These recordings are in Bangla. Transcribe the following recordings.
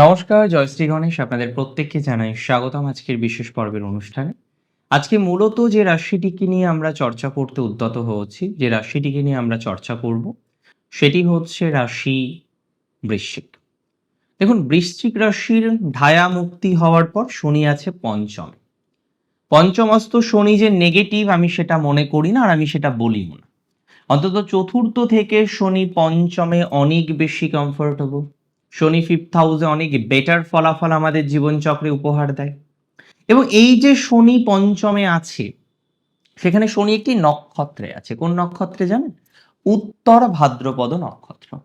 নমস্কার, জয়শ্রী গণেশ আপনাদের প্রত্যেককে জানাই স্বাগতম আজকের বিশেষ পর্বের অনুষ্ঠানে। আজকে মূলত যে রাশিটিকে নিয়ে আমরা চর্চা করতে উদ্যত হয়েছি যে রাশিটিকে নিয়ে আমরা চর্চা করব, সেটি হচ্ছে রাশি বৃশ্চিক। দেখুন, বৃশ্চিক রাশির ঢায়া মুক্তি হওয়ার পর শনি আছে পঞ্চম। পঞ্চমস্ত শনি যে নেগেটিভ আমি সেটা মনে করি না আর আমি সেটা বলিও না। অন্তত চতুর্থ থেকে শনি পঞ্চমে অনেক বেশি কমফোর্টেবল শনি ফিফথ হাউসে অনেক বেটার ফলাফল আমাদের জীবনচক্রে উপহার দেয়। এবং এই যে শনি পঞ্চমে আছে, সেখানে শনি একটি নক্ষত্রে আছে। কোন নক্ষত্রে জানেন? উত্তর ভাদ্রপদ নক্ষত্র।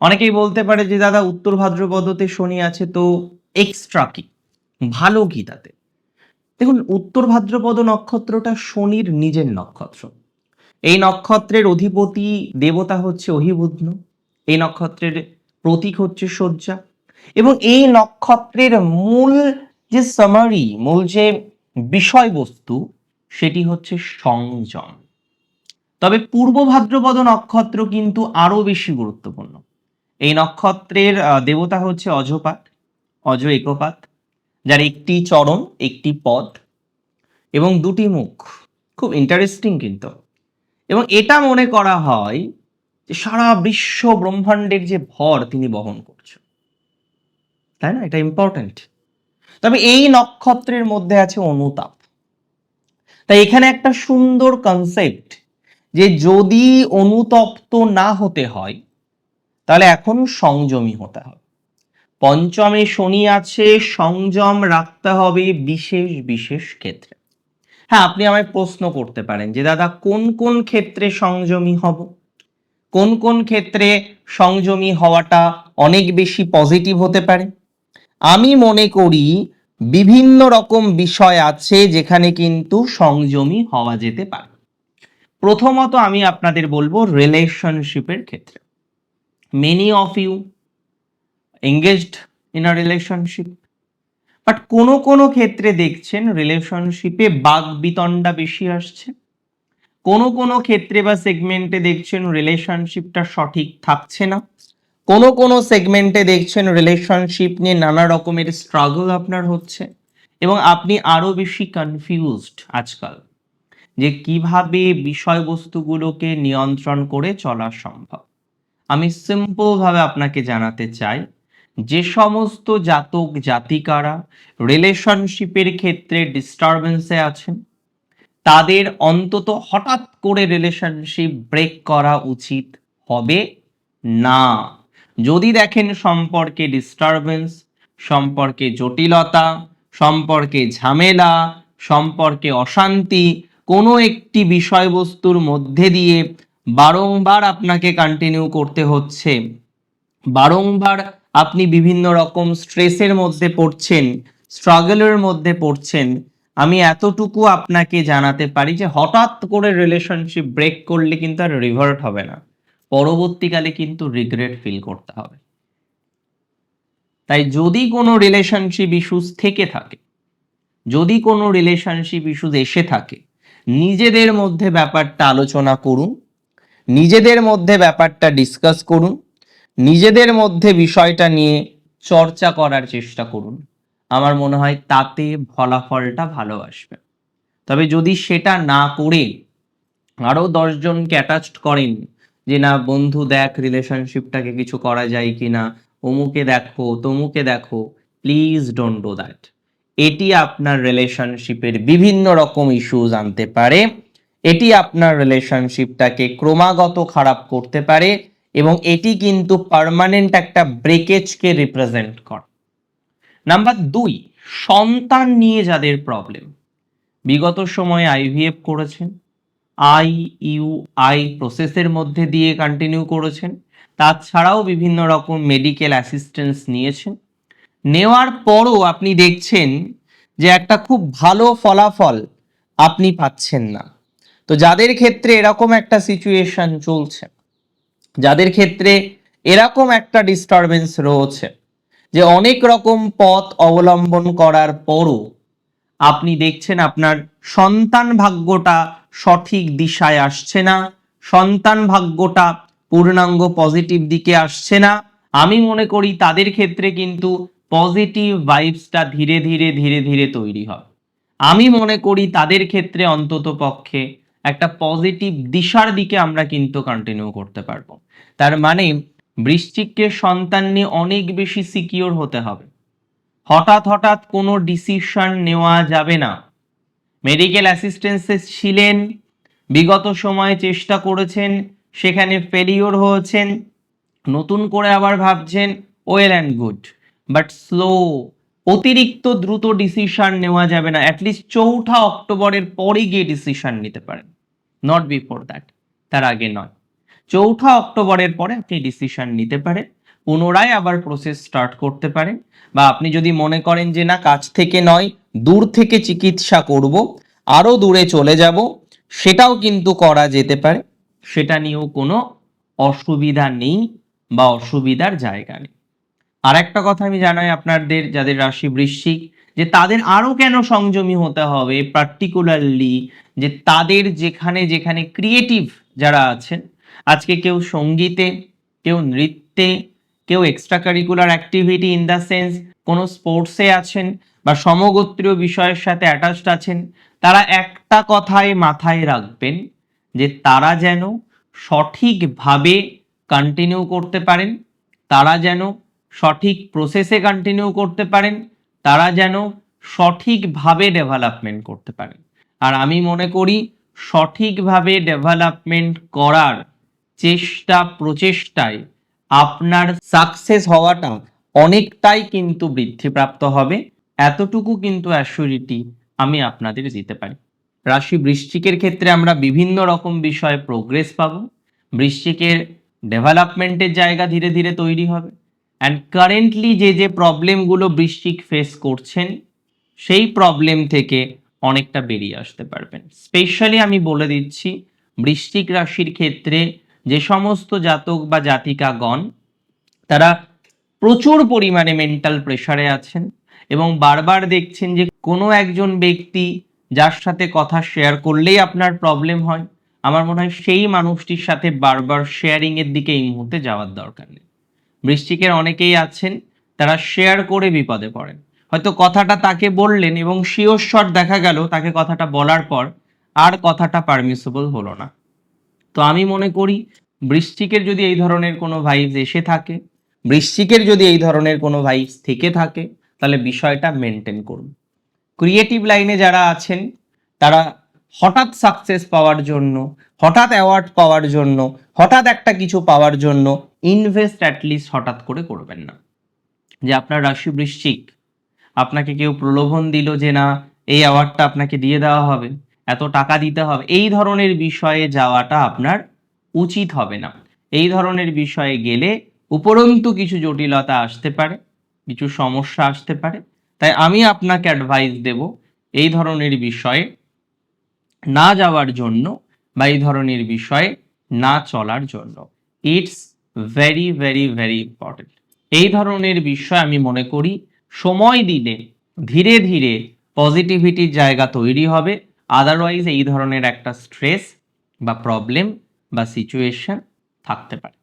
অনেকেই বলতে পারে যে, দাদা, উত্তর ভাদ্রপদতে শনি আছে তো এক্সট্রা কি? ভালো কি তাতে? দেখুন, উত্তর ভাদ্রপদ নক্ষত্রটা শনির নিজের নক্ষত্র। এই নক্ষত্রের অধিপতি, দেবতা হচ্ছে অহিবুধ্ন এই নক্ষত্রের প্রতীক হচ্ছে শয্যা। এবং এই নক্ষত্রের মূল যে সামারি মূল যে বিষয়বস্তু, সেটি হচ্ছে সংযম। তবে পূর্ব ভাদ্রপদ নক্ষত্র কিন্তু আরও বেশি গুরুত্বপূর্ণ। এই নক্ষত্রের দেবতা হচ্ছে অজপাত, অজ একপাত, যার একটি চরম একটি পদ এবং দুটি মুখ। খুব ইন্টারেস্টিং কিন্তু। এবং এটা মনে করা হয় যে সারা বিশ্ব ব্রহ্মাণ্ডের যে ভর তিনি বহন করছেন। তাই না? এটা ইম্পর্ট্যান্ট তবে এই নক্ষত্রের মধ্যে আছে অনুতাপ। তাই এখানে একটা সুন্দর কনসেপ্ট যে যদি অনুতপ্ত না হতে হয়, তাহলে এখন সংযমী হতে হবে। পঞ্চমে শনি আছে, সংযম রাখতে হবে বিশেষ বিশেষ ক্ষেত্রে। হ্যাঁ আপনি আমায় প্রশ্ন করতে পারেন যে, দাদা, কোন কোন ক্ষেত্রে সংযমী হব? কোন কোন ক্ষেত্রে সংযমী হওয়াটা অনেক বেশি পজিটিভ হতে পারে? আমি মনে করি বিভিন্ন রকম বিষয় আছে যেখানে কিন্তু সংযমী হওয়া যেতে পারে। প্রথমত আমি আপনাদের বলব রিলেশনশিপের ক্ষেত্রে। Many of you engaged in a relationship but কোনো কোনো ক্ষেত্রে দেখছেন রিলেশনশিপে বাঘ বিতণ্ডা বেশি আসছে। কোনো কোনো ক্ষেত্রে বা সেগমেন্টে দেখছেন রিলেশনশিপটা সঠিক থাকছে না। কোনো কোনো সেগমেন্টে দেখছেন রিলেশনশিপ নিয়ে নানা রকমের স্ট্রাগল আপনার হচ্ছে এবং আপনি আরও বেশি কনফিউজড আজকাল যে কীভাবে বিষয়বস্তুগুলোকে নিয়ন্ত্রণ করে চলা সম্ভব। আমি সিম্পল ভাবে আপনাকে জানাতে চাই, যে সমস্ত জাতক জাতিকারা রিলেশনশিপের ক্ষেত্রে ডিস্টারবেন্সে আছেন তাদের অন্তত হঠাৎ করে রিলেশনশিপ ব্রেক করা উচিত হবে না। যদি দেখেন সম্পর্কে ডিস্টারবেন্স সম্পর্কে জটিলতা, সম্পর্কে ঝামেলা, সম্পর্কে অশান্তি, কোনো একটি বিষয়বস্তুর মধ্যে দিয়ে বারংবার আপনাকে কন্টিনিউ করতে হচ্ছে, বারংবার আপনি বিভিন্ন রকম স্ট্রেসের মধ্যে পড়ছেন স্ট্রাগলের মধ্যে পড়ছেন আমি এতটুকু আপনাকে জানাতে পারি যে হঠাৎ করে রিলেশনশিপ ব্রেক করলে কিন্তু আর রিভার্ট হবে না। পরবর্তীকালে কিন্তু রিগ্রেট ফিল করতে হবে। তাই যদি কোনো রিলেশনশিপ ইস্যুস থেকে থাকে, যদি কোনো রিলেশনশিপ ইস্যুস এসে থাকে, নিজেদের মধ্যে ব্যাপারটা আলোচনা করুন, নিজেদের মধ্যে ব্যাপারটা ডিসকাস করুন, নিজেদের মধ্যে বিষয়টা নিয়ে চর্চা করার চেষ্টা করুন। আমার মনে হয় তাতে ফলাফলটা ভালো আসবে। তবে যদি সেটা না করে আরও দশজনকে অ্যাটাচড করেন যে, না, বন্ধু, দেখ রিলেশনশিপটাকে কিছু করা যায় কি না অমুকে দেখো, তমুকে দেখো প্লিজ ডোন্ট ডো দ্যাট এটি আপনার রিলেশনশিপের বিভিন্ন রকম ইস্যুজ আনতে পারে। এটি আপনার রিলেশনশিপটাকে ক্রমাগত খারাপ করতে পারে এবং এটি কিন্তু পার্মানেন্ট একটা ব্রেকেজকে রিপ্রেজেন্ট করে। নাম্বার দুই, সন্তান নিয়ে যাদের প্রবলেম বিগত সময়ে আইভিএফ করেছেন আই ইউ আই প্রসেসের মধ্যে দিয়ে কন্টিনিউ করেছেন, তাছাড়াও বিভিন্ন রকম মেডিকেল অ্যাসিস্ট্যান্স নিয়েছেন। নেওয়ার পরও আপনি দেখছেন যে একটা খুব ভালো ফলাফল আপনি পাচ্ছেন না। তো যাদের ক্ষেত্রে এরকম একটা সিচুয়েশন চলছে, যাদের ক্ষেত্রে এরকম একটা ডিস্টারবেন্স রয়েছে যে অনেক রকম পথ অবলম্বন করার পরও আপনি দেখছেন আপনার সন্তান ভাগ্যটা সঠিক দিশায় আসছে না, সন্তান ভাগ্যটা পূর্ণাঙ্গ পজিটিভ দিকে আসছে না। আমি মনে করি তাদের ক্ষেত্রে কিন্তু পজিটিভ ভাইবসটা ধীরে ধীরে ধীরে ধীরে তৈরি হয়। আমি মনে করি তাদের ক্ষেত্রে অন্তত পক্ষে একটা পজিটিভ দিশার দিকে আমরা কিন্তু কন্টিনিউ করতে পারব। তার মানে বৃশ্চিককে সন্তান নিয়ে অনেক বেশি সিকিওর হতে হবে। হঠাৎ হঠাৎ কোনো ডিসিশন নেওয়া যাবে না। মেডিকেল অ্যাসিস্ট্যান্সে ছিলেন, বিগত সময়ে চেষ্টা করেছেন, সেখানে ফেলিওর হয়েছেন, নতুন করে আবার ভাবছেন well and good but slow অতিরিক্ত দ্রুত ডিসিশন নেওয়া যাবে না। অ্যাটলিস্ট চৌঠা অক্টোবরের পরে গিয়ে ডিসিশন নিতে পারেন। নট বিফোর দ্যাট তার আগে নয়। চৌঠা অক্টোবরের পরে আপনি ডিসিশন নিতে পারেন, পুনরায় আবার প্রসেস স্টার্ট করতে পারেন, বা আপনি যদি মনে করেন যে না কাছ থেকে নয়, দূর থেকে চিকিৎসা করব আরও দূরে চলে যাব, সেটাও কিন্তু করা যেতে পারে। সেটা নিয়েও কোনো অসুবিধা নেই বা অসুবিধার জায়গা নেই। আর একটা কথা আমি জানাই আপনাদের, যাদের রাশি বৃশ্চিক যে তাদের আরও কেন সংযমী হতে হবে পার্টিকুলারলি যে তাদের যেখানে যেখানে ক্রিয়েটিভ যারা আছেন আজকে কেউ সঙ্গীতে, কেউ নৃত্যে, কেউ extra curricular activity in the sense কোনো স্পোর্টসে আছেন বা সমগোত্রীয় বিষয়ের সাথে অ্যাটাচড আছেন, তারা একটা কথাই মাথায় রাখবেন যে তারা যেন সঠিকভাবে কন্টিনিউ করতে পারেন, তারা যেন সঠিক প্রসেসে কন্টিনিউ করতে পারেন, তারা যেন সঠিকভাবে ডেভেলপমেন্ট করতে পারেন। আর আমি মনে করি সঠিকভাবে ডেভেলপমেন্ট করার চেষ্টা প্রচেষ্টায় আপনার সাকসেস হওয়াটা অনেকটাই কিন্তু বৃদ্ধিপ্রাপ্ত হবে। এতটুকু কিন্তু অ্যাসিউরিটি আমি আপনাদের দিতে পারি। রাশি বৃশ্চিকের ক্ষেত্রে আমরা বিভিন্ন রকম বিষয়ে প্রোগ্রেস পাবো। বৃশ্চিকের ডেভেলপমেন্টের জায়গা ধীরে ধীরে তৈরি হবে। অ্যান্ড কারেন্টলি যে যে প্রবলেমগুলো বৃশ্চিক ফেস করছেন, সেই প্রবলেম থেকে অনেকটা বেরিয়ে আসতে পারবেন। স্পেশালি আমি বলে দিচ্ছি, বৃশ্চিক রাশির ক্ষেত্রে যে সমস্ত জাতক বা জাতিকাগণ, তারা প্রচুর পরিমাণে মেন্টাল প্রেশারে আছেন এবং বারবার দেখছেন যে কোনো একজন ব্যক্তি যার সাথে কথা শেয়ার করলেই আপনার প্রবলেম হয়। আমার মনে হয় সেই মানুষটির সাথে বারবার শেয়ারিং এর দিকে এই মুহূর্তে যাওয়ার দরকার নেই। বৃশ্চিকের অনেকেই আছেন, তারা শেয়ার করে বিপদে পড়েন। হয়তো কথাটা তাকে বললেন এবং শিওর দেখা গেল, তাকে কথাটা বলার পর আর কথাটা পারমিসেবল হলো না। তো আমি মনে করি বৃশ্চিকের যদি এই ধরনের কোনো ভাইবস এসে থাকে, বৃশ্চিকের যদি এই ধরনের কোনো ভাইবস থেকে থাকে, তাহলে বিষয়টা মেনটেন করুন। ক্রিয়েটিভ লাইনে যারা আছেন, তারা হঠাৎ সাকসেস পাওয়ার জন্য, হঠাৎ অ্যাওয়ার্ড পাওয়ার জন্য, হঠাৎ একটা কিছু পাওয়ার জন্য ইনভেস্ট অ্যাটলিস্ট হঠাৎ করে করবেন না। যে আপনার রাশি বৃশ্চিক, আপনাকে কেউ প্রলোভন দিল যে না, এই অ্যাওয়ার্ডটা আপনাকে দিয়ে দেওয়া হবে। এত টাকা দিতে হবে। এই ধরনের বিষয়ে যাওয়াটা আপনার উচিত হবে না। এই ধরনের বিষয়ে গেলে উপরন্তু কিছু জটিলতা আসতে পারে, কিছু সমস্যা আসতে পারে। তাই আমি আপনাকে অ্যাডভাইস দেব এই ধরনের বিষয়ে না যাওয়ার জন্য বা এই ধরনের বিষয়ে না চলার জন্য। It's very very very important এই ধরনের বিষয় আমি মনে করি সময় দিলে ধীরে ধীরে পজিটিভিটির জায়গা তৈরি হবে। আদারওয়াইজ এই ধরনের একটা স্ট্রেস বা প্রবলেম বা সিচুয়েশন থাকতে পারে।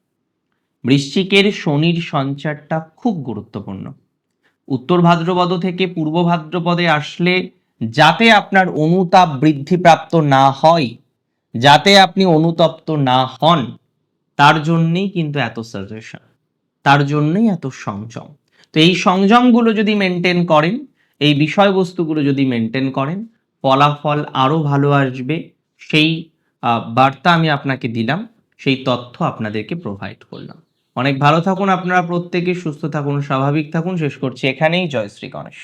বৃশ্চিকের শনির সঞ্চারটা খুব গুরুত্বপূর্ণ। উত্তর ভাদ্রপদ থেকে পূর্ব ভাদ্রপদে আসলে যাতে আপনার অনুতাপ বৃদ্ধিপ্রাপ্ত না হয়, যাতে আপনি অনুতপ্ত না হন, তার জন্যেই কিন্তু এত সাজেশন তার জন্যই এত সংযম। তো এই সংযমগুলো যদি মেনটেন করেন, এই বিষয়বস্তুগুলো যদি মেনটেন করেন ফলাফল আরও ভালো আসবে, সেই বার্তা আমি আপনাকে দিলাম, সেই তথ্য আপনাদেরকে প্রোভাইড করলাম। অনেক ভালো থাকুন আপনারা প্রত্যেকে, সুস্থ থাকুন, স্বাভাবিক থাকুন, শেষ করছি এখানেই, জয় শ্রী গণেশ।